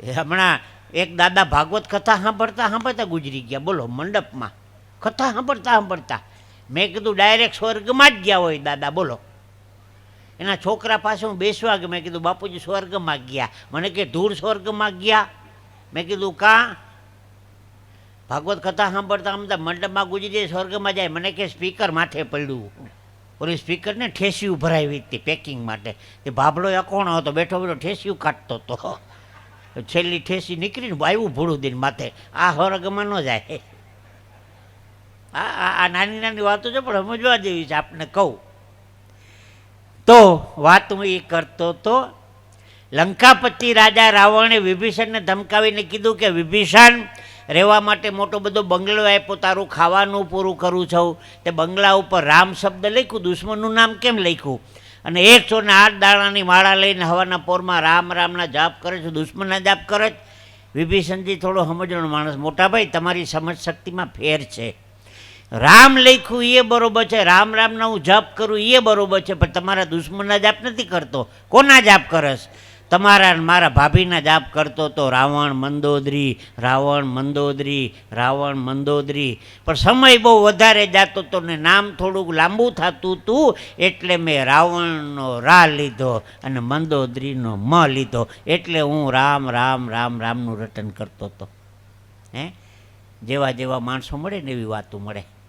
એ હમણાં એક દાદા ભાગવત કથા સાંભળતા સાંભળતા ગુજરી ગયા. બોલો, મંડપમાં. કથા સાંભળતા સાંભળતા. મેં કીધું ડાયરેક્ટ સ્વર્ગમાં જ ગયા હોય દાદા. બોલો. એના છોકરા પાસે હું બેસવા ગયો. મેં કીધું, બાપુજી, સ્વર્ગમાં ગયા. મને કે, ધૂળ સ્વર્ગમાં ગયા? મેં કીધું, કાં? ભાગવત કથા સાંભળતા સાંભળતા મંડપમાં ગુજરી સ્વર્ગમાં જાય. મને કે, સ્પીકર માથે પડ્યું. ઓલી સ્પીકરને ઠેસિયું ભરાવી હતી પેકિંગ માટે. એ ભાભડો અકોણો હતો? બેઠો બેઠો ઠેસિયું કાઢતો હતો છેલ્લી ઠેસી નીકળીને આવ્યું ભૂળું દિન માથે. આ હરગમાં ન જાય. આ- આ નાની નાની વાતો છે, પણ સમજવા જેવી છે, આપને કહું. તો વાત હું એ કરતો તો, લંકાપતિ રાજા રાવણે વિભીષણને ધમકાવીને કીધું કે, વિભીષણ, રહેવા માટે મોટો બધો બંગલો આપ્યો, તારું ખાવાનું પૂરું કરું છું. તે બંગલા ઉપર રામ શબ્દ લખ્યું, દુશ્મનનું નામ કેમ લખ્યું? અને એકસો ને આઠ દાણાની માળા લઈને હવાના પોરમાં રામ રામના જાપ કરે છે, દુશ્મનના જાપ કરે છે. વિભીષણજી થોડો સમજણો માણસ. મોટા ભાઈ તમારી સમજ શક્તિમાં ફેર છે. રામ લખ્યું એ બરોબર છે, રામ રામના હું જાપ કરું એ બરોબર છે, પણ તમારા દુશ્મનના જાપ નથી કરતો. કોના જાપ કરસ તમારા મારા ભાભીના જાપ કરતો તો રાવણ મંદોદરી રાવણ મંદોદરી રાવણ મંદોદરી. પણ સમય બહુ વધારે જતો તો ને નામ થોડુંક લાંબુ થતું હતું એટલે મેં રાવણનો રા લીધો અને મંદોદરીનો મ લીધો. એટલે હું રામ રામ રામ, રામનું રટન કરતો હતો હે? જેવા જેવા માણસો મળે ને એવી વાતો મળે.